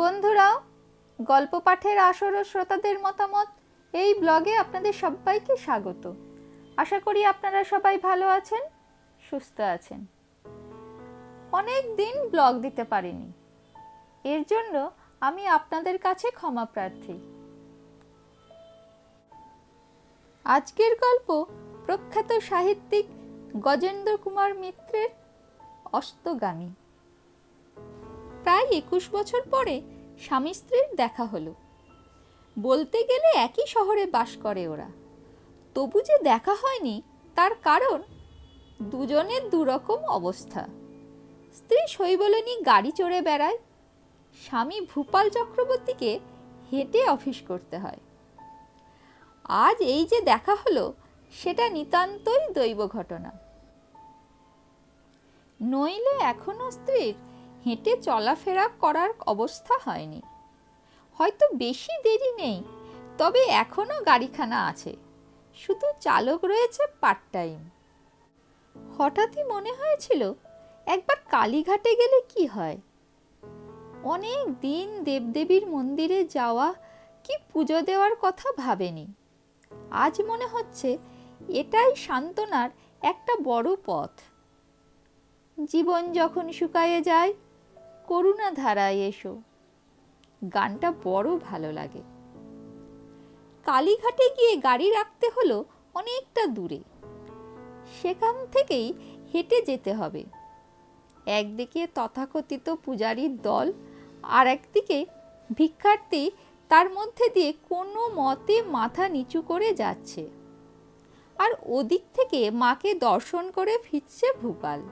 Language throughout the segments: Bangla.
বন্ধুরা গল্প পাঠের আসর ও শ্রোতাদের মতামত এই ব্লগে আপনাদের সবাইকে স্বাগত। আশা করি আপনারা সবাই ভালো আছেন, সুস্থ আছেন। অনেক দিন ব্লগ দিতে পারিনি। এর জন্য আমি আপনাদের কাছে ক্ষমা প্রার্থী। আজকের গল্প প্রখ্যাত সাহিত্যিক গজেন্দ্র কুমার মিত্রের অস্তগামী প্রায় একুশ বছর পরে স্বামী স্ত্রীর দেখা হলো। বলতে গেলে একই শহরে বাস করে ওরা। তবু যে দেখা হয়নি, তার কারণ দুজনের দুরকম অবস্থা। স্ত্রী শৈবলনী গাড়ি চড়ে বেড়ায়, স্বামী ভূপাল চক্রবর্তীকে হেঁটে অফিস করতে হয়। আজ এই যে দেখা হলো, সেটা নিতান্তই দৈব ঘটনা। নইলে এখনও স্ত্রীর হেঁটে চলাফেরা করার অবস্থা হয়নি। হয়তো বেশি দেরি নেই, তবে এখনও গাড়িখানা আছে। শুধু চালক রয়েছে পার্ট টাইম হঠাৎই মনে হয়েছিল, একবার কালীঘাটে গেলে কি হয়? অনেক দিন দেবদেবীর মন্দিরে যাওয়া কি পুজো দেওয়ার কথা ভাবেনি। আজ মনে হচ্ছে এটাই সান্ত্বনার একটা বড় পথ। জীবন যখন শুকায়ে যায় করুণা ধারায় এসো। গানটা বড় ভালো লাগে। কালীঘাটে গিয়ে গাড়ি রাখতে হলো অনেকটা দূরে। সেখান থেকেই হেঁটে যেতে হবে। একদিকে তথাকথিত পূজারীর দল, আর একদিকে ভিক্ষার্থী তার মধ্যে দিয়ে কোনো মতে মাথা নিচু করে যাচ্ছে। আর ওদিক থেকে মাকে দর্শন করে ফিরছে ভূপাল।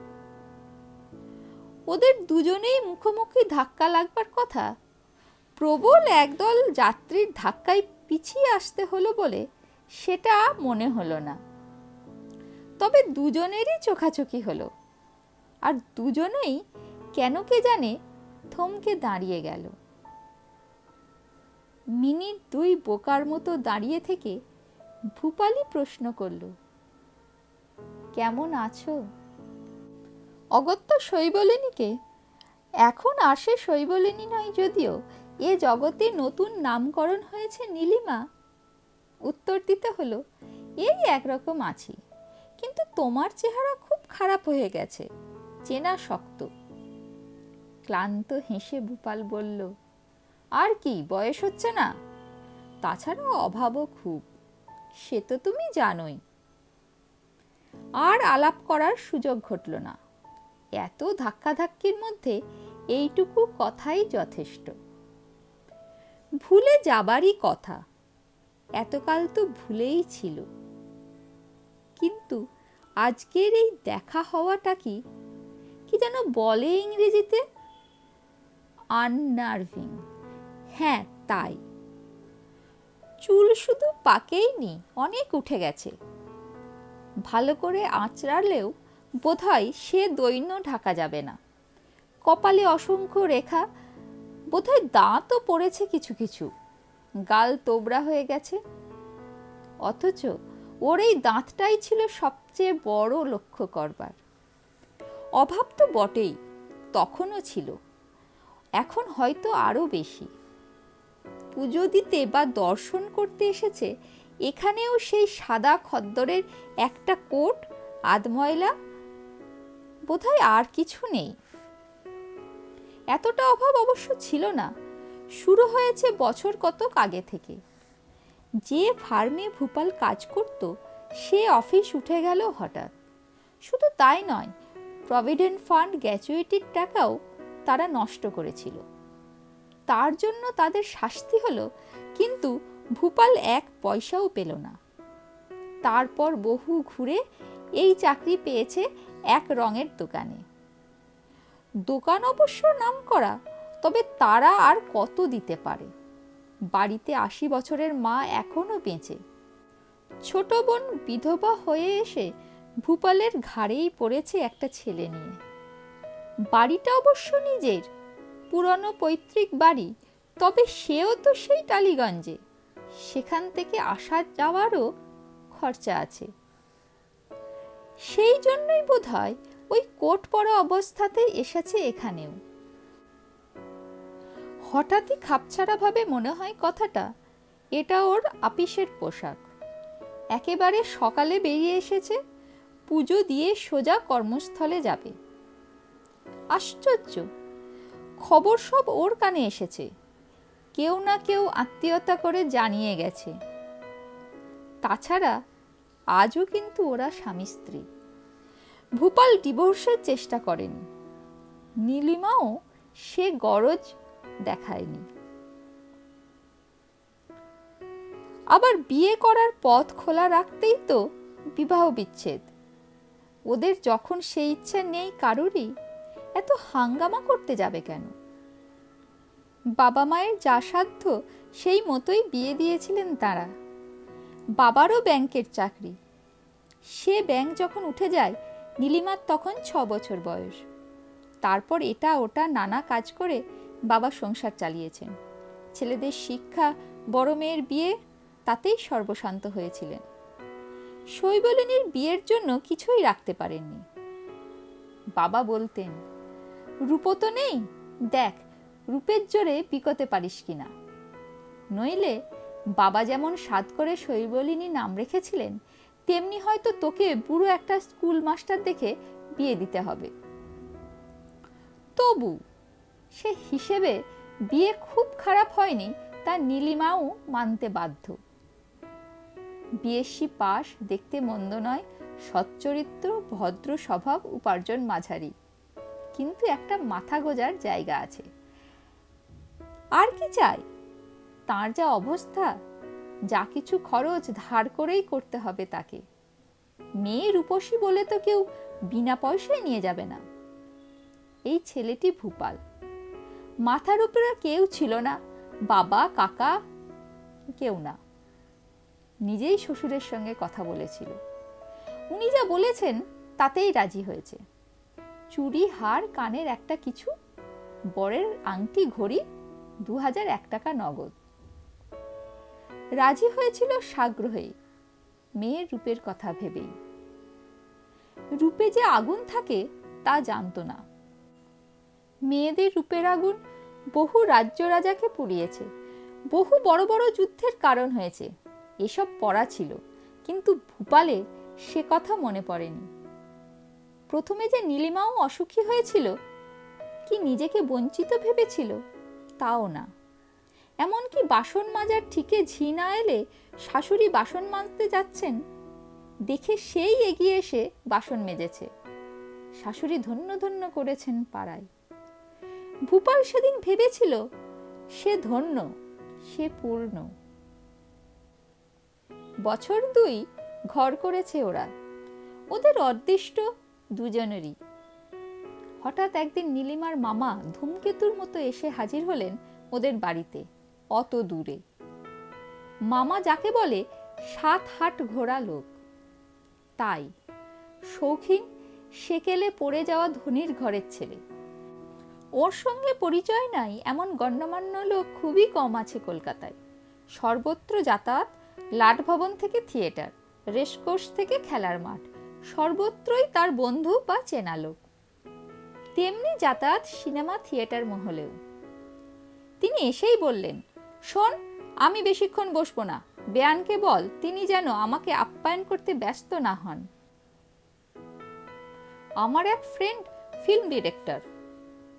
ওদের দুজনেই মুখোমুখি ধাক্কা লাগবার কথা। প্রবল একদল যাত্রীর ধাক্কায় পিছিয়ে আসতে হলো বলে সেটা মনে হলো না। তবে দুজনেরই চোখাচোখি হলো। আর দুজনেই কেন কে জানে থমকে দাঁড়িয়ে গেল। মিনিট দুই বোকার মতো দাঁড়িয়ে থেকে ভূপালি প্রশ্ন করল, কেমন আছো? অগত্য শৈবলিনীকে? এখন আসে শৈবলিনী নয় যদিও এ জগতে নতুন নামকরণ হয়েছে নীলিমা? উত্তর দিতে হলো, এই একরকম আছি, কিন্তু তোমার চেহারা খুব খারাপ হয়ে গেছে, চেনা শক্ত। ক্লান্ত হেসে ভূপাল বলল, আর কি, বয়স হচ্ছে না? তাছাড়া অভাবও খুব, সে তো তুমি জানোই। আর আলাপ করার সুযোগ ঘটল না এত ধাক্কাধাক্কির মধ্যে এইটুকু কথাই যথেষ্ট। ভুলে যাবারই কথা, এতকাল তো ভুলেই ছিল। কিন্তু আজকের এই দেখা হওয়াটা কি কি যেন বলে ইংরেজিতে? আননার্ভিং হ্যাঁ তাই। চুল শুধু পাকেই নি অনেক উঠে গেছে। ভালো করে আঁচড়ালেও বোধহয় সে দৈন্য ঢাকা যাবে না। কপালে অসংখ্য রেখা, বোধহয় দাঁতও পড়েছে কিছু কিছু। গাল তোবড়া হয়ে গেছে। অথচ ওর এই দাঁতটাই ছিল সবচেয়ে বড় লক্ষ্য করবার। অভাব তো বটেই, তখনও ছিল। এখন হয়তো আরও বেশি। পুজো দিতে বা দর্শন করতে এসেছে, এখানেও সেই সাদা খদ্দরের একটা কোট, আধময়লা বোধহয় আর কিছু নেই। এতটা অভাব অবশ্য ছিল না। শুরু হয়েছে বছর কতক আগে থেকে। যে ফার্মে ভূপাল কাজ করত, সে অফিস উঠে গেল হঠাৎ। শুধু তাই নয় প্রভিডেন্ট ফান্ড গ্র্যাচুইটির টাকাও তারা নষ্ট করেছিল। তার জন্য তাদের শাস্তি হলো, কিন্তু ভূপাল এক পয়সাও পেল না। তারপর বহু ঘুরে এই চাকরি পেয়েছে এক রঙের দোকানে। দোকান অবশ্য নাম করা তবে তারা আর কত দিতে পারে? বাড়িতে আশি বছরের মা এখনও বেঁচে। ছোট বোন বিধবা হয়ে এসে ভূপালের ঘাড়েই পড়েছে একটা ছেলে নিয়ে। বাড়িটা অবশ্য নিজের। পুরনো পৈতৃক বাড়ি, তবে সেও তো সেই টালিগঞ্জে। সেখান থেকে আসা যাওয়ারও খরচা আছে। সেই জন্যই বোধ হয় ওই কোট পরা অবস্থাতে এসেছে এখানেও। হঠাৎই খাপছাড়াভাবে মনে হয় কথাটা, এটা ওর আপিসের পোশাক। একেবারে সকালে বেরিয়ে এসেছে, পুজো দিয়ে সোজা কর্মস্থলে যাবে। আশ্চর্য! খবর সব ওর কানে এসেছে। কেউ না কেউ আত্মীয়তা করে জানিয়ে গেছে। তাছাড়া আজও কিন্তু ওরা স্বামী স্ত্রী। ভূপাল ডিভোর্সের চেষ্টা করেনি। নীলিমাও সে গরজ দেখায়নি। আবার বিয়ে করার পথ খোলা রাখতেই তো বিবাহ বিচ্ছেদ। ওদের যখন সেই ইচ্ছা নেই কারোরই, এত হাঙ্গামা করতে যাবে কেন? বাবা মায়ের যা সাধ্য সেই মতোই বিয়ে দিয়েছিলেন তারা। বাবারও ব্যাংকের চাকরি। সে ব্যাংক যখন উঠে যায়, নীলিমার তখন ছ বছর বয়স। তারপর এটা ওটা নানা কাজ করে বাবা সংসার চালিয়েছেন। ছেলেদের শিক্ষা, বড় মেয়ের বিয়ে, তাতেই সর্বশান্ত হয়েছিলেন। শৈবলিনীর বিয়ের জন্য কিছুই রাখতে পারেননি। বাবা বলতেন, রূপো তো নেই। দেখ, রূপের জোরে বিকতে পারিস কিনা। নইলে বাবা যেমন সাত করে শৈবলিনী নাম রেখেছিলেন, তেমনি হয়তো তোকে বুড়ো একটা স্কুল মাস্টার দেখে বিয়ে দিতে হবে। তবু সে হিসেবে বিয়ে খুব খারাপ হয়নি তা নীলিমাও মানতে বাধ্য। বিএসসি পাস দেখতে মন্দ নয়, সচ্চরিত্র, ভদ্র স্বভাব, উপার্জন মাঝারি। কিন্তু একটা মাথা গোজার জায়গা আছে। আর কি চাই? তার যা অবস্থা, যা কিছু খরচ ধার করেই করতে হবে তাকে। মেয়ে রূপসী বলে তো কেউ বিনা পয়সায় নিয়ে যাবে না। এই ছেলেটি ভূপাল। মাথার উপরে কেউ ছিল না, বাবা, কাকা, কেউ না। নিজেই শ্বশুরের সঙ্গে কথা বলেছিল। উনি যা বলেছেন তাতেই রাজি হয়েছে। চুরি হার, কানের একটা কিছু, বরের আংটি, ঘড়ি দু হাজার এক টাকা নগদ। রাজি হয়েছিল সাগ্রহেই। মেয়ের রূপের কথা ভেবেই। রূপে যে আগুন থাকে, তা জানতো না। মেয়েদের রূপের আগুন বহু রাজ্য রাজাকে পুড়িয়েছে। বহু বড় বড় যুদ্ধের কারণ হয়েছে। এসব পড়া ছিল, কিন্তু ভূপালে সে কথা মনে পড়েনি। প্রথমে যে নীলিমাও অসুখী হয়েছিল, কি নিজেকে বঞ্চিত ভেবেছিল, তাও না। এমনকি বাসন মাজার ঠিকে ঝি না এলে শাশুড়ি বাসন মাজতে যাচ্ছেন? দেখে সেই এগিয়ে এসে বাসন মেজেছে। শাশুড়ি ধন্য ধন্য করেছেন পাড়ায়। ভূপাল সেদিন ভেবেছিল, সে ধন্য, সে পূর্ণ। বছর দুই ঘর করেছে ওরা। ওদের অদৃষ্ট দুজনেরই। হঠাৎ একদিন নীলিমার মামা ধূমকেতুর মতো এসে হাজির হলেন ওদের বাড়িতে। অত দূরে। মামা যাকে বলে, সাত হাট ঘোড়া লোক। তাই শৌখিন সেকেলে পড়ে যাওয়া ধনির ঘরের ছেলে। ওর সঙ্গে পরিচয় নাই এমন গণ্যমান্য লোক খুবই কম আছে কলকাতায়। সর্বত্র যাতায়াত, লাট ভবন থেকে থিয়েটার, রেসকোর্স থেকে খেলার মাঠ, সর্বত্রই তার বন্ধু বা চেনা লোক। তেমনি যাতায়াত সিনেমা, থিয়েটার মহলেও। তিনি এসেই বললেন শোন, আমি বেশিক্ষণ বসবো না। বেয়ানকে বল, তিনি যেন আমাকে আপ্যায়ন করতে ব্যস্ত না হন। আমার এক ফ্রেন্ড ফিল্ম ডিরেক্টর।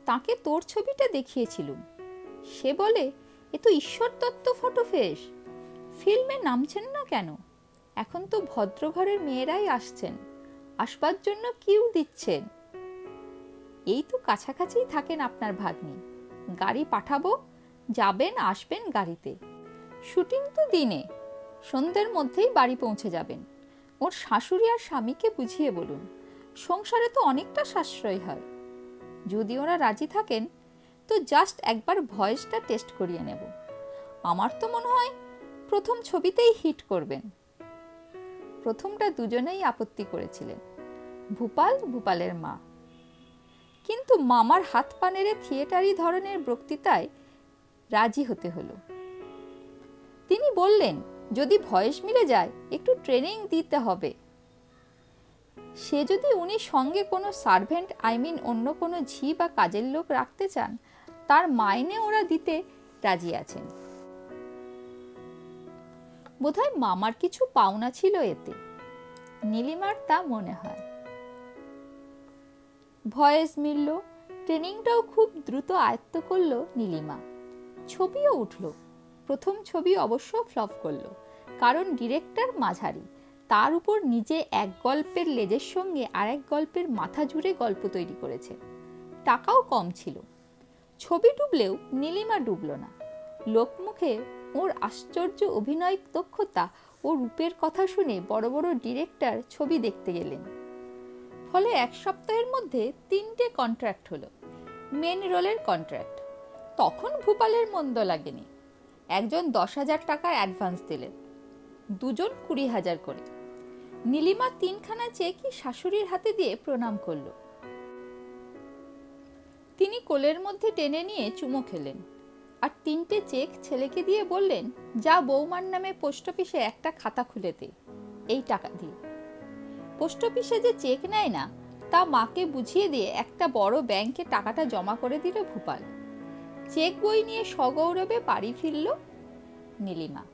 তাকে তোর ছবিটা দেখিয়েছিলুম। সে বলে, এ তো ঈশ্বর দত্ত ফটো ফেস ফিল্মে নামছেন না কেন? এখন তো ভদ্রঘরের মেয়েরাই আসছেন। আসবার জন্য কিউ দিচ্ছেন। এই তো কাছাকাছিই থাকেন আপনার ভাগ্নি। গাড়ি পাঠাবো যাবেন, আসবেন গাড়িতে। শুটিং তো দিনে, সন্ধ্যের মধ্যেই বাড়ি পৌঁছে যাবেন। ওর শাশুড়ি আর স্বামীকে বুঝিয়ে বলুন, সংসারে তো অনেকটা সাশ্রয় হয়। যদি ওরা রাজি থাকেন, তো জাস্ট একবার ভয়েসটা টেস্ট করিয়ে নেব। আমার তো মনে হয়, প্রথম ছবিতেই হিট করবেন। প্রথমটা দুজনেই আপত্তি করেছিলেন, ভূপাল, ভূপালের মা। কিন্তু মামার হাত পা থিয়েটারি ধরনের বক্তৃতায় রাজি হতে হলো। তিনি বললেন, যদি ভয়েস মিলে যায়, একটু ট্রেনিং দিতে হবে। সে যদি উনি সঙ্গে কোনো সার্ভেন্ট আই মিন অন্য কোনো ঝি বা কাজের লোক রাখতে চান, তার মাইনে ওরা দিতে রাজি আছেন। বোধহয় মামার কিছু পাওনা ছিল এতে। নীলিমার তা মনে হয়। ভয়েস মিলল ট্রেনিংটাও খুব দ্রুত আয়ত্ত করল নীলিমা। ছবিও উঠল। প্রথম ছবি অবশ্য ফ্লপ করল, কারণ ডিরেক্টর মাঝারি। তার উপর নিজে এক গল্পের লেজের সঙ্গে আরেক গল্পের মাথা জুড়ে গল্প তৈরি করেছে। টাকাও কম ছিল। ছবি ডুবলেও নীলিমা ডুবল না। লোকমুখে ওর আশ্চর্য অভিনয় দক্ষতা ও রূপের কথা শুনে বড় বড় ডিরেক্টর ছবি দেখতে গেলেন। ফলে এক সপ্তাহের মধ্যে তিনটে কন্ট্রাক্ট হলো, মেন রোলের কন্ট্রাক্ট। তখন ভূপালের মন্দ লাগেনি। একজন দশ হাজার টাকা অ্যাডভান্স দিলেন, দুজন কুড়ি হাজার করে। নীলিমা তিনখানা চেকই শাশুড়ির হাতে দিয়ে প্রণাম করল। তিনি কোলের মধ্যে টেনে নিয়ে চুমো খেলেন আর তিনটে চেক ছেলেকে দিয়ে বললেন, যা বৌমার নামে পোস্ট অফিসে একটা খাতা খুলে দে, এই টাকা দিয়ে। পোস্ট অফিসে যে চেক নেয় না, তা মাকে বুঝিয়ে দিয়ে একটা বড় ব্যাংকে টাকাটা জমা করে দিল ভূপাল। চেক বই নিয়ে সগৌরবে বাড়ি ফিরল? নীলিমা।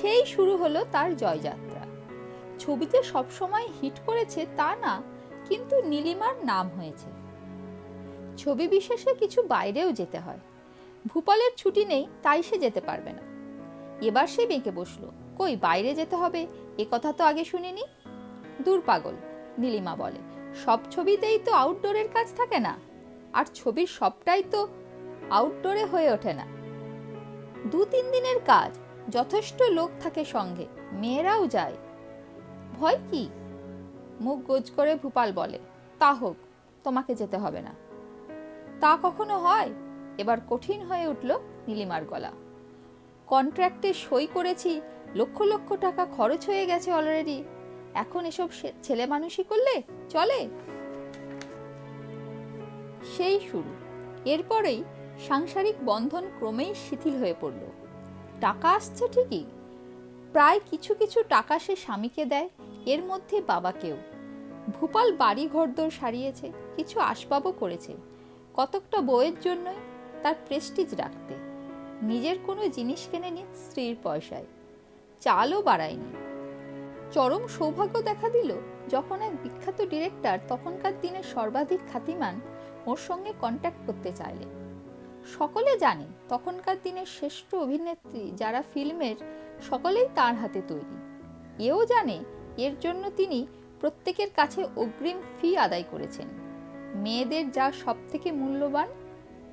সেই শুরু হলো তার জয়যাত্রা। ছবিতে সবসময় হিট করেছে তা না, কিন্তু নীলিমার নাম হয়েছে। ছবি বিশেষে কিছু বাইরেও যেতে হয়। ভূপালের ছুটি নেই, তাই সে যেতে পারবে না। এবার সে বেঁকে বসল। কই, বাইরে যেতে হবে? এ কথা তো আগে শুনিনি। দূর পাগল, নীলিমা বলে। সব ছবিতেই তো আউটডোরের কাজ থাকে না। আর ছবির সবটাই তো আউটডোরে হয়ে ওঠে না। দু তিন দিনের কাজ, যথেষ্ট লোক থাকে সঙ্গে, মেয়েরাও যায়। ভয় কি? মুখ গোজ করে ভূপাল বলে, তা হোক, তোমাকে যেতে হবে না। তা কখনো হয়? এবার কঠিন হয়ে উঠল নীলিমার গলা। কন্ট্রাক্টে সই করেছি, লক্ষ লক্ষ টাকা খরচ হয়ে গেছে অলরেডি এখন এসব ছেলে মানুষই করলে? চলে? সেই শুরু। এরপরেই সাংসারিক বন্ধন ক্রমেই শিথিল হয়ে পড়ল। টাকা আসছে ঠিকই, প্রায় কিছু কিছু টাকা সে স্বামীকে দেয়, এর মধ্যে বাবাকেও। ভূপাল বাড়ি ঘরদোর সারিয়েছে, কিছু আসবাবও করেছে। কতকটা বইয়ের জন্যই তার প্রেস্টিজ রাখতে। নিজের কোনো জিনিস কেনেনি স্ত্রীর পয়সায়। চালও বাড়ায়নি। চরম সৌভাগ্য দেখা দিল যখন এক বিখ্যাত ডিরেক্টর তখনকার দিনের সর্বাধিক খ্যাতিমান ওর সঙ্গে কন্ট্যাক্ট করতে চাইলেন। সকলে জানে তখনকার দিনের শ্রেষ্ঠ অভিনেত্রী যারা ফিল্মের সকলেই তার হাতে তৈরি। এও জানে এর জন্য তিনি প্রত্যেকের কাছে অগ্রিম ফি আদায় করেছেন। মেয়েদের যা সব থেকে মূল্যবান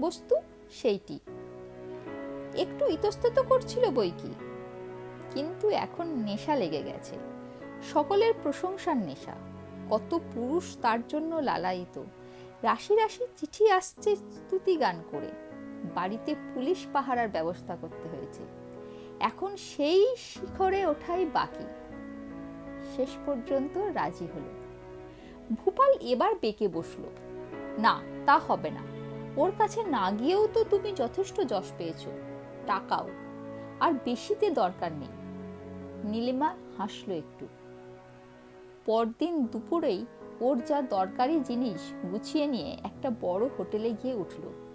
বস্তু সেইটি। একটু ইতস্তত করছিল বই কি, কিন্তু এখন নেশা লেগে গেছে। সকলের প্রশংসার নেশা, কত পুরুষ তার জন্য লালায়িত। রাশি রাশি চিঠি আসছে স্তুতি গান করে। বাড়িতে পুলিশ পাহারার ব্যবস্থা করতে হয়েছে। এখন সেই শিখরে ওঠাই বাকি। শেষ পর্যন্ত রাজি হলো। ভূপাল এবার বেঁকে বসল। না, তা হবে না। ওর কাছে না গিয়েও তো তুমি যথেষ্ট যশ পেয়েছ। টাকাও। আর বেশিতে দরকার নেই। নীলিমা হাসলো একটু। পরদিন দুপুরেই ওর যা দরকারি জিনিস গুছিয়ে নিয়ে একটা বড় হোটেলে গিয়ে উঠল।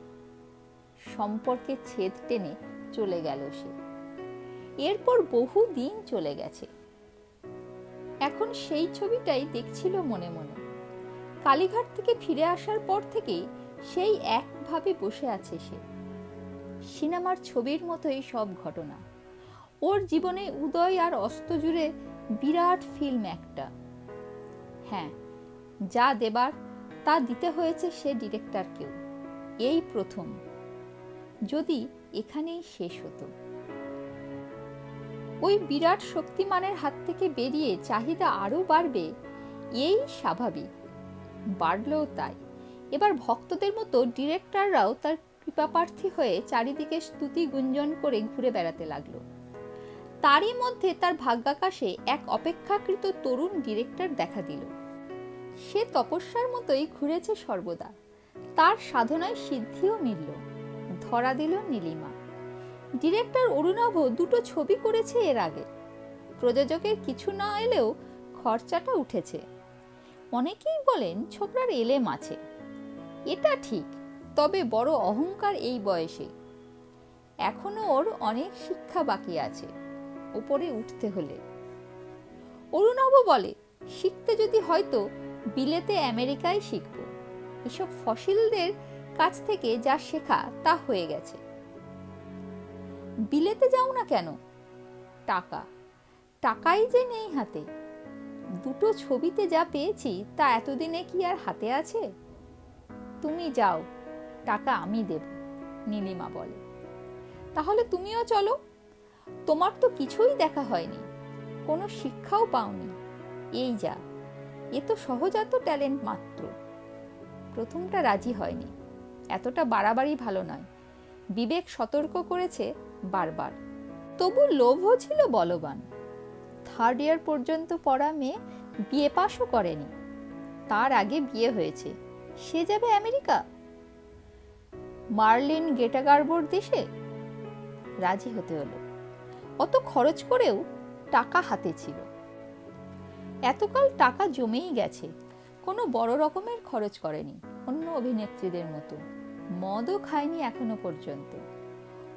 সম্পর্কে ছেদ টেনে চলে গেল সে। এরপর বহু দিন চলে গেছে। এখন সেই ছবিটাই দেখছিল মনে মনে। কালীঘাট থেকে ফিরে আসার পর থেকেই সেই একভাবে বসে আছে সে। সিনেমার ছবির মতোই সব ঘটনা। ওর জীবনে উদয় আর অস্ত জুড়ে বিরাট ফিল্ম একটা। হ্যাঁ যা দেবার তা দিতে হয়েছে সে ডিরেক্টরকেও। এই প্রথম। যদি এখানেই শেষ হতো। ওই বিরাট শক্তিমানের হাত থেকে বেরিয়ে চাহিদা আরও বাড়বে, এই স্বাভাবিক। বাড়লেও তাই। এবার ভক্তদের মতো ডিরেক্টররাও তার কৃপাপ্রার্থী হয়ে চারিদিকে স্তুতি গুঞ্জন করে ঘুরে বেড়াতে লাগল। তারই মধ্যে তার ভাগ্যাকাশে এক অপেক্ষাকৃত তরুণ ডিরেক্টর দেখা দিল। সে তপস্যার মতোই ঘুরেছে সর্বদা। তার সাধনায় সিদ্ধিও মিলল। ধরা দিল নীলিমা। ডিরেক্টর অরুণাভ দুটো ছবি করেছে এর আগে। প্রযোজকের কিছু না এলেও খরচাটা উঠেছে। অনেকেই বলেন ছোকরার এলেম আছে। এটা ঠিক, তবে বড় অহংকার এই বয়সে। এখনও ওর অনেক শিক্ষা বাকি আছে, ওপরে উঠতে হলে। অরুণাভ বলে, শিখতে যদি হয়তো বিলেতে আমেরিকায় শিখব। এসব ফসিলদের কাছ থেকে যা শেখা তা হয়ে গেছে। বিলেতে যাও না কেন? টাকা। টাকাই যে নেই হাতে। দুটো ছবিতে যা পেয়েছি, তা এতদিনে কি আর হাতে আছে? তুমি যাও, টাকা আমি দেব, নীলিমা বলে। তাহলে তুমিও চলো। তোমার তো কিছুই দেখা হয়নি, কোনো শিক্ষাও পাওনি। এই যা, এ তো সহজাত ট্যালেন্ট মাত্র। প্রথমটা রাজি হয়নি। এতটা বাড়াবাড়ি ভালো নয়। বিবেক সতর্ক করেছে বারবার। তবু লোভও ছিল বলবান। থার্ড ইয়ার পর্যন্ত পড়া মেয়ে বিয়ে পাশও করেনি। তার আগে বিয়ে হয়েছে। সে যাবে আমেরিকা? মার্লিন গেটাগার্বোর দেশে? রাজি হতে হলো। অত খরচ করেও টাকা হাতে ছিল। এতকাল টাকা জমেই গেছে। কোনো বড় রকমের খরচ করেনি। অন্য অভিনেত্রীদের মতো। মদও খায়নি এখনও পর্যন্ত।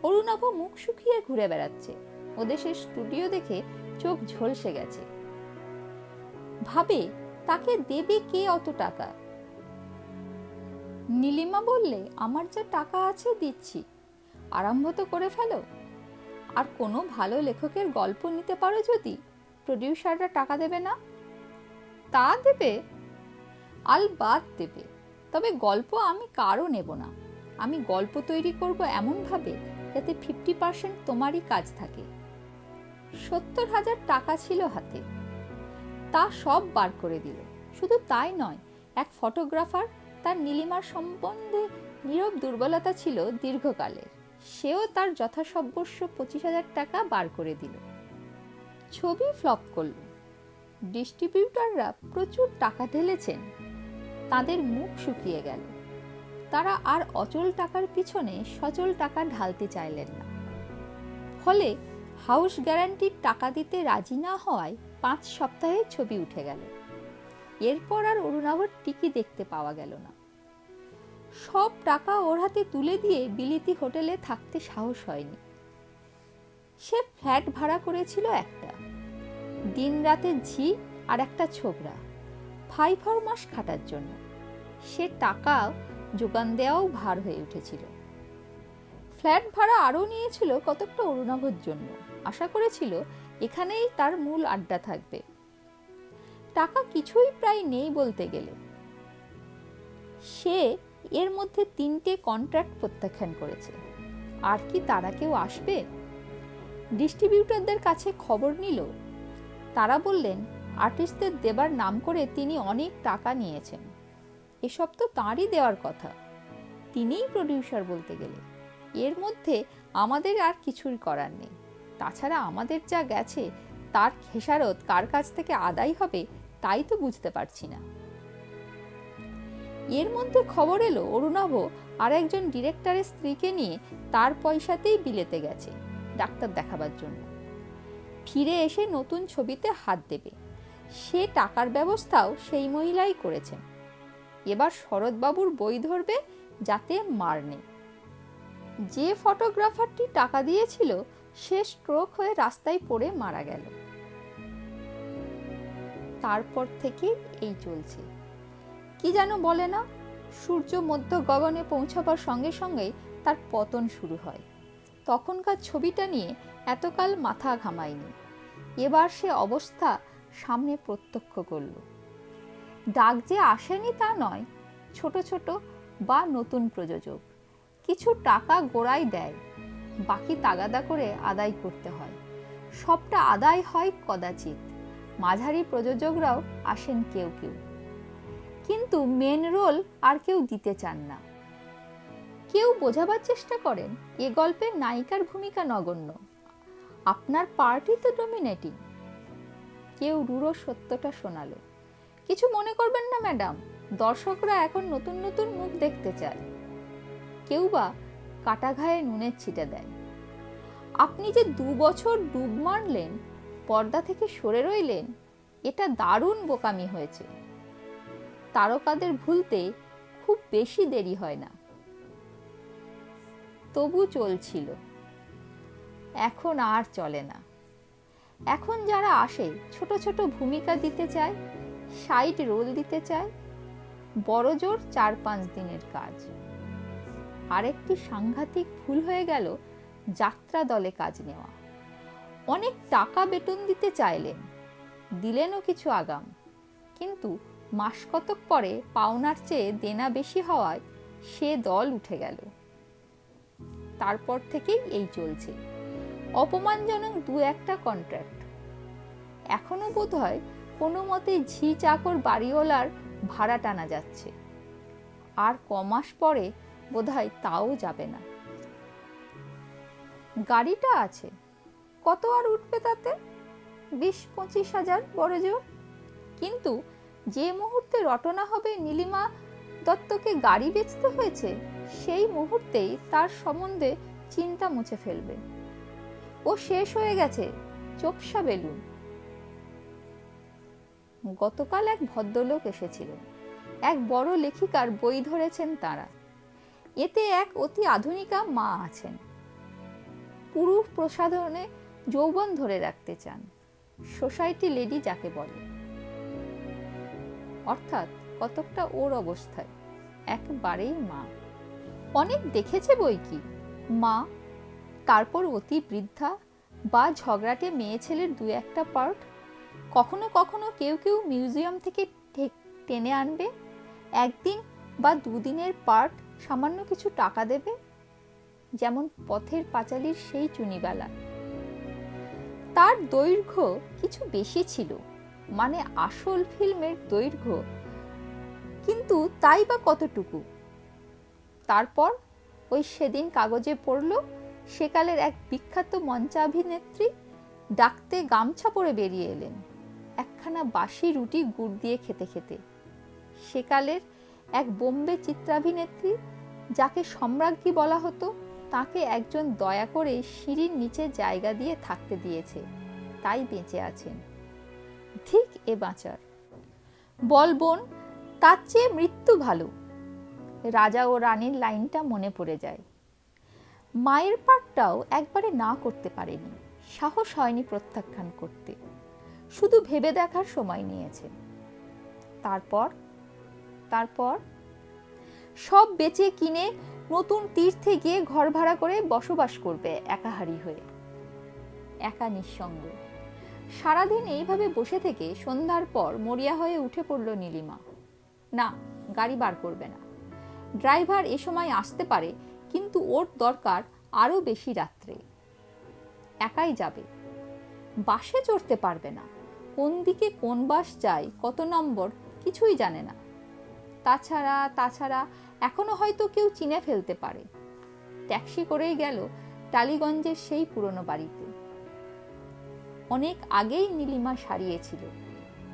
অরুণাভ মুখ শুকিয়ে ঘুরে বেড়াচ্ছে। ওদেশের স্টুডিও দেখে চোখ ঝলসে গেছে। ভাবে, তাকে দেবে কে অত টাকা? নীলিমা বললে, আমার যা টাকা আছে দিচ্ছি। আরম্ভ তো করে ফেলো। আর কোনো ভালো লেখকের গল্প নিতে পারো যদি? প্রডিউসাররা টাকা দেবে না? তা দেবে? আল বাদ দেবে। তবে গল্প আমি কারও নেব না। আমি গল্প তৈরি করব এমনভাবে যাতে ফিফটি পার্সেন্ট তোমারই কাজ থাকে। সত্তর হাজার টাকা ছিল হাতে। তা সব বার করে দিল। শুধু তাই নয়, এক ফটোগ্রাফার তার নীলিমার সম্বন্ধে নীরব দুর্বলতা ছিল দীর্ঘকালের। সেও তার যথাসব্যস্য পঁচিশ হাজার টাকা বার করে দিল। ছবি ফ্লপ করল। ডিস্ট্রিবিউটাররা প্রচুর টাকা ঢেলেছেন। তাদের মুখ শুকিয়ে গেল। তারা আর অচল টাকার পিছনে সচল টাকা ঢালতে চাইলেন না। ফলে হাউস গ্যারান্টির টাকা দিতে রাজি না হওয়ায় পাঁচ সপ্তাহে ছবি উঠে গেল। এরপর আর অরুণাভর টিকি দেখতে পাওয়া গেল না। সব টাকা ওর হাতে তুলে দিয়ে বিলিতি হোটেলে থাকতে সাহস হয়নি। সে ফ্ল্যাট ভাড়া করেছিল একটা। দিন রাতে ঝি আর একটা ছোকরা। ফাইফর মাস খাটার জন্য। সে টাকা যোগান দেওয়াও ভার হয়ে উঠেছিল। ফ্ল্যাট ভাড়া আরও নিয়েছিল কতকটা অরুণাভর জন্য। আশা করেছিল এখানেই তার মূল আড্ডা থাকবে। টাকা কিছুই প্রায় নেই বলতে গেলে। সে এর মধ্যে তিনটে কন্ট্রাক্ট প্রত্যাখ্যান করেছে। আর কি তারা কেউ আসবে? ডিস্ট্রিবিউটরদের কাছে খবর নিল। তারা বললেন, আর্টিস্টদের দেবার নাম করে তিনি অনেক টাকা নিয়েছেন। এসব তো তাঁরই দেওয়ার কথা। তিনিই প্রডিউসার বলতে গেলে। এর মধ্যে আমাদের আর কিছুই করার নেই। তাছাড়া আমাদের যা গেছে, তার খেসারত কার কাছ থেকে আদায় হবে, তাই তো বুঝতে পারছি না। এর মধ্যে খবর এলো, অরুণাভ আর একজন ডিরেক্টরের স্ত্রীকে নিয়ে তার পয়সাতেই বিলেতে গেছে, ডাক্তার দেখাবার জন্য। ফিরে এসে নতুন ছবিতে হাত দেবে। সে টাকার ব্যবস্থাও সেই মহিলাই করেছেন। এবার শরৎবাবুর বই ধরবে যাতে মার নেই। যে ফটোগ্রাফারটি টাকা দিয়েছিল, সে স্ট্রোক হয়ে রাস্তায় পড়ে মারা গেল। তারপর থেকে এই চলছে। কি যেন বলে না, সূর্য মধ্য গগনে পৌঁছাবার সঙ্গে সঙ্গেই তার পতন শুরু হয়। তখনকার ছবিটা নিয়ে এতকাল মাথা ঘামায়নি। এবার সে অবস্থা সামনে প্রত্যক্ষ করল। ডাক যে আসেনি তা নয়, ছোট ছোট বা নতুন প্রযোজক। কিছু টাকা গোড়ায় দেয়, বাকি তাগাদা করে আদায় করতে হয়। সবটা আদায় হয় কদাচিৎ, মাঝারি প্রযোজকরাও আসেন কেউ কেউ। কিন্তু মেন রোল আর কেউ দিতে চান না। কেউ বোঝাবার চেষ্টা করেন, এ গল্পের নায়িকার ভূমিকা নগণ্য। আপনার পার্টি তো ডোমিনেটিং কেউ রুড়ো সত্যটা শোনালো। কিছু মনে করবেন না, ম্যাডাম। দর্শকরা এখন নতুন নতুন মুখ দেখতে চায়। কেউ বা কাটা ঘায়ে নুনের ছিটে দেয় আপনি যে দু বছর ডুব মারলেন, পর্দা থেকে সরে রইলেন, এটা দারুণ বোকামি হয়েছে। তারকাদের ভুলতে খুব বেশি দেরি হয় না। তবু চলছিল। এখন আর চলে না। এখন যারা আসে, ছোট ছোট ভূমিকা দিতে চায় সাইড রোল দিতে চায়। বড় জোর চার পাঁচ দিনের কাজ। আরেকটি সাংঘাতিক ভুল হয়ে গেল যাত্রা দলে কাজ নেওয়া। অনেক টাকা বেতন দিতে চাইলেন, দিলেনও কিছু আগাম। কিন্তু মাস কতক পরে পাওনার চেয়ে দেনা বেশি হওয়ায় সে দল উঠে গেল। তারপর থেকেই এই চলছে। অপমানজনক দু একটা কন্ট্রাক্ট। এখনও বোধ হয় কোনো মতে ঝি চাকর বাড়িওয়ালার ভাড়া টানা যাচ্ছে। আর কমাস পরে বোধহয় তাও যাবে না। গাড়িটা আছে। কত আর উঠবে তাতে? বিশ, পঁচিশ হাজার, বড় জোর। কিন্তু যে মুহূর্তে রটনা হবে নীলিমা দত্তকে গাড়ি বেচতে হয়েছে, সেই মুহূর্তেই তার সম্বন্ধে চিন্তা মুছে ফেলবে। ও শেষ হয়ে গেছে চোপসা বেলুন। গতকাল এক ভদ্রলোক এসেছিলেন। এক বড় লেখিকার বই ধরেছেন তারা। এতে এক অতি আধুনিকা মা আছেন। পুরুষ প্রসাধনে যৌবন ধরে রাখতে চান। সোসাইটি লেডি যাকে বলে। অর্থাৎ কতকটা ওর অবস্থায়। একবারেই মা। অনেক দেখেছে বই কি? মা, তারপর অতি বৃদ্ধা বা ঝগড়াটে মেয়ে ছেলের দু একটা পার্ট কখনো কখনো কেউ কেউ মিউজিয়াম থেকে টেনে আনবে। একদিন বা দুদিনের পার্ট সামান্য কিছু টাকা দেবে, যেমন পথের পাঁচালির সেই চুনিবালা। তার দৈর্ঘ্য কিছু বেশি ছিল মানে আসল ফিল্মের দৈর্ঘ্য, কিন্তু তাই বা কতটুকু? তারপর ওই সেদিন কাগজে পড়ল, সেকালের এক বিখ্যাত মঞ্চাভিনেত্রী ডাকতে গামছা পরে বেরিয়ে এলেন। একখানা বাসি রুটি গুড় দিয়ে খেতে খেতে। সেকালের এক বোম্বে চিত্রাভিনেত্রী, যাকে সম্রাজ্ঞী বলা হতো, তাকে একজন দয়া করে সিঁড়ির নিচে জায়গা দিয়ে থাকতে দিয়েছে। তাই বেঁচে আছেন। ঠিক এ বাঁচার। বল বোন, তার চেয়ে মৃত্যু ভালো। রাজা ও রানীর লাইনটা মনে পড়ে যায়। মায়ের পাঠটাও একবারে না করতে পারেনি। সাহস হয়নি প্রত্যাখ্যান করতে। শুধু ভেবে দেখার সময় নিয়েছে। তারপর? তারপর? সব বেচে কিনে নতুন তীর্থে গিয়ে ঘর ভাড়া করে বসবাস করবে একাহারি হয়ে। একা নিঃসঙ্গ। সারাদিন এইভাবে বসে থেকে সন্ধ্যার পর মরিয়া হয়ে উঠে পড়ল নীলিমা। না, গাড়ি বার করবে না। ড্রাইভার এ সময় আসতে পারে, কিন্তু ওর দরকার আরও বেশি রাত্রে। একাই যাবে। বাসে চড়তে পারবে না। কোন দিকে কোন বাস যায়, কত নম্বর, কিছুই জানে না। তাছাড়া তাছাড়া এখনও হয়তো কেউ চিনে ফেলতে পারে। ট্যাক্সি করেই গেল টালিগঞ্জের সেই পুরনো বাড়িতে। অনেক আগেই নীলিমা সারিয়েছিল।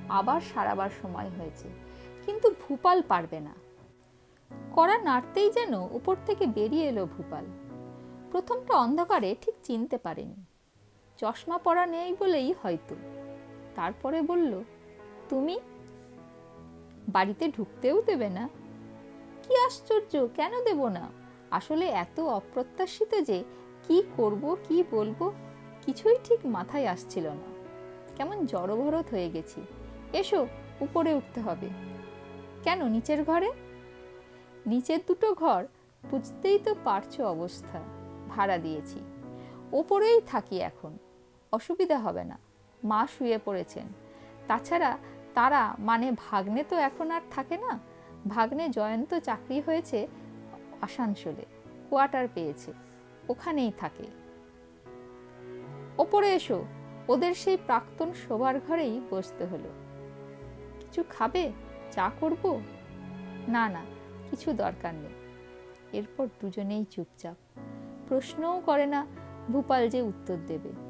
আবার সারাবার সময় হয়েছে, কিন্তু ভূপাল পারবে না। কড়া নাড়তেই যেন উপর থেকে বেরিয়ে এলো ভূপাল। প্রথমটা অন্ধকারে ঠিক চিনতে পারেনি। চশমা পরা নেই বলেই হয়তো। তারপরে বলল, তুমি বাড়িতে ঢুকতেও দেবে না। কি আশ্চর্য, কেন দেব না? আসলে এত অপ্রত্যাশিত যে কি করব, কি বলব, কিছুই ঠিক মাথায় আসছিল না। কেমন জড়ভরত হয়ে গেছি। এসো, উপরে উঠতে হবে। কেন, নিচের ঘরে? নিচের দুটো ঘর, বুঝতেই তো পারছ অবস্থা। ভাড়া দিয়েছি। ওপরেই থাকি এখন। অসুবিধা হবে না। মা শুয়ে পড়েছেন। তাছাড়া তারা মানে ভাগ্নে তো এখন আর থাকে না। ভাগ্নে জয়ন্ত চাকরি হয়েছে আসানসোলে, কোয়ার্টার পেয়েছে, ওখানেই থাকে। ওপরে এসো, ওদের সেই প্রাক্তন শোবার ঘরেই বসতে হলো। কিছু খাবে? চা করব? না না, কিছু দরকার নেই। এরপর দুজনেই চুপচাপ। প্রশ্নও করে না, ভূপাল যে উত্তর দেবে।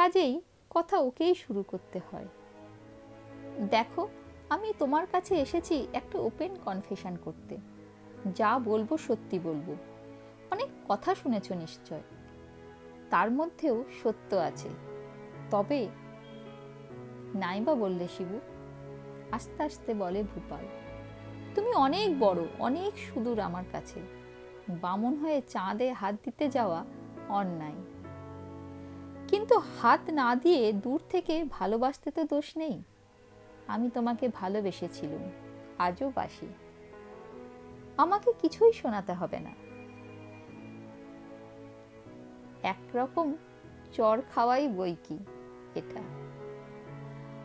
কাজেই কথা ওকেই শুরু করতে হয়। দেখো, আমি তোমার কাছে এসেছি একটা ওপেন কনফেশন করতে। যা বলব সত্যি বলব। অনেক কথা শুনেছ নিশ্চয়। তার মধ্যেও সত্য আছে। তবে নাইবা বললে শিবু, আস্তে আস্তে বলে ভূপাল, তুমি অনেক বড়, অনেক সুদূর আমার কাছে। বামন হয়ে চাঁদে হাত দিতে যাওয়া অন্যায়। কিন্তু হাত না দিয়ে দূর থেকে ভালোবাসতে তো দোষ নেই। আমি তোমাকে ভালোবেসেছিলুম, আজও বাসি। আমাকে কিছুই শোনাতে হবে না। একরকম চর খাওয়াই বই কি এটা?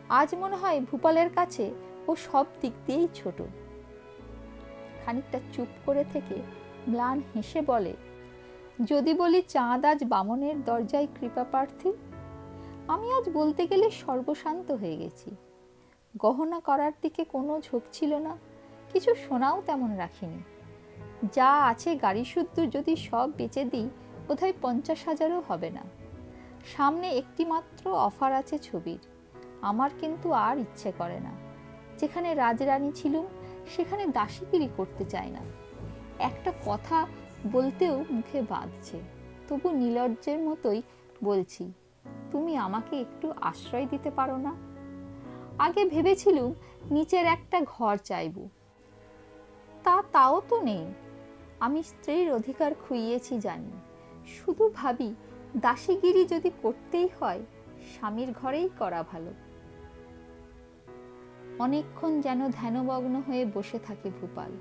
আজ মনে হয় ভূপালের কাছে ও সব দিক দিয়েই ছোট। খানিকটা চুপ করে থেকে ম্লান হেসে বলে যদি বলি চাঁদ আজ বামনের দরজায় কৃপা প্রার্থী, আমি আজ বলতে গেলে সর্বশান্ত হয়ে গেছি। গহনা করার দিকে কোনো ঝোঁক ছিল না, কিছু সোনাও তেমন রাখিনি। যা আছে গাড়ি শুদ্ধ যদি সব বেচে দিই, বোধহয় পঞ্চাশ হাজারও হবে না। সামনে একটি মাত্র অফার আছে ছবির, আমার কিন্তু আর ইচ্ছে করে না। যেখানে রাজরানী ছিলুম, সেখানে দাসীগিরি করতে চায় না। একটা কথা বলতেও মুখে বাঁধছে। তবু নীলজ্জের মতোই বলছি, তুমি আমাকে একটু আশ্রয় দিতে পারো না? আগে ভেবেছিলুম নিচের একটা ঘর চাইব। তা তাও তো নেই। আমি স্ত্রীর অধিকার খুইয়েছি জানি। শুধু ভাবি, দাসীগিরি যদি করতেই হয়, স্বামীর ঘরেই করা ভালো। অনেকক্ষণ যেন ধ্যানমগ্ন হয়ে বসে থাকে ভূপাল।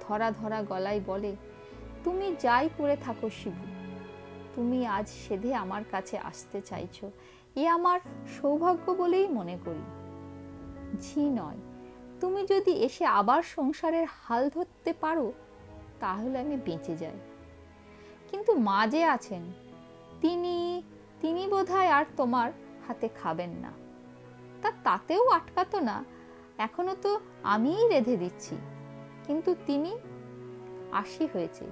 ধরা ধরা গলায় বলে তুমি যাই করে থাকো শিবু, তুমি আজ সেধে আমার কাছে আসতে চাইছো, এ আমার সৌভাগ্য বলেই মনে করি। ঝি নয়, তুমি যদি এসে আবার সংসারের হাল ধরতে পারো, তাহলে আমি বেঁচে যাই। কিন্তু মা যে আছেন, তিনি তিনি বোধহয় আর তোমার হাতে খাবেন না। তা তাতেও আটকাতো না, এখনও তো আমিই রেধে দিচ্ছি, কিন্তু তিনি আশি হয়েছে।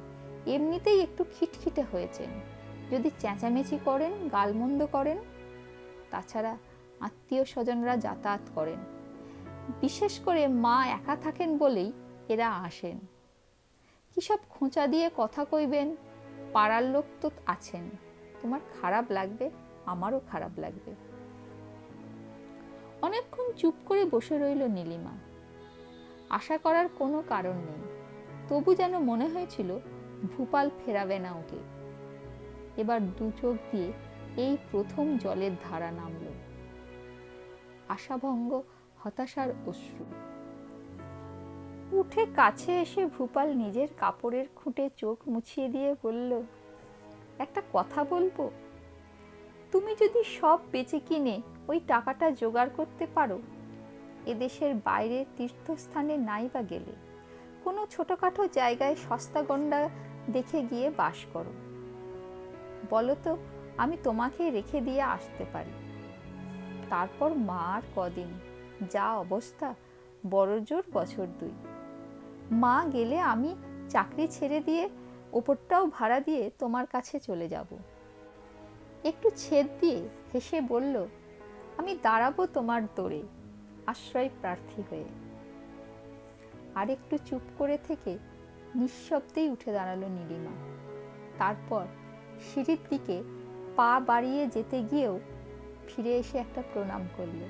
এমনিতেই একটু খিটখিটে হয়েছেন। যদি চেঁচামেচি করেন, গালমন্দ করেন, তাছাড়া আত্মীয় স্বজনরা যাতায়াত করেন। বিশেষ করে মা একা থাকেন বলেই এরা আসেন। কি সব খোঁচা দিয়ে কথা কইবেন? পাড়ার লোক তো আছেন। তোমার খারাপ লাগবে, আমারও খারাপ লাগবে। অনেকক্ষণ চুপ করে বসে রইল নীলিমা। আশা করার কোনো কারণ নেই। তবু যেন মনে হয়েছিল ভূপাল ফেরাবে না ওকে। এবার দু চোখ দিয়ে এই প্রথম জলের ধারা নামল। আশাভঙ্গ, হতাশার অশ্রু। উঠে কাছে এসে ভূপাল নিজের কাপড়ের খুঁটে চোখ মুছিয়ে দিয়ে বলল, একটা কথা বলব? তুমি যদি সব বেচে কিনে ওই টাকাটা জোগাড় করতে পারো, এদেশের বাইরে তীর্থস্থানে নাই বা গেলে। কোনো ছোটোখাটো জায়গায় সস্তা গন্ডা দেখে গিয়ে বাস করো। বলো তো, আমি তোমাকে রেখে দিয়ে আসতে পারি। তারপর মার কদিন, যা অবস্থা, বড় জোর বছর দুই। মা গেলে আমি চাকরি ছেড়ে দিয়ে ওপরটাও ভাড়া দিয়ে তোমার কাছে চলে যাব। একটু ছেদ দিয়ে হেসে বলল, আমি দাঁড়াবো তোমার দৌড়ে আশ্রয় প্রার্থী হয়ে। আর একটু চুপ করে থেকে নিঃশব্দেই উঠে দাঁড়াল নীলিমা। তারপর সিঁড়ির দিকে পা বাড়িয়ে যেতে গিয়েও ফিরে এসে একটা প্রণাম করল।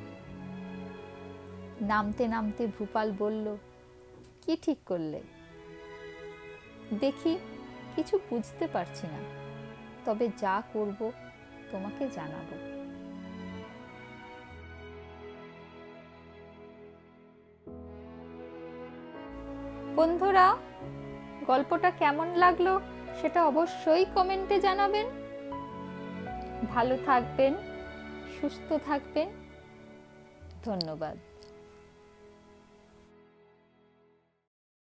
নামতে নামতে ভূপাল বলল, কি ঠিক করলে? দেখি, কিছু বুঝতে পারছি না। তবে যা করব, তোমাকে জানাব। বন্ধুরা গল্পটা কেমন লাগল সেটা অবশ্যই কমেন্টে জানাবেন। ভালো থাকবেন সুস্থ থাকবেন। ধন্যবাদ।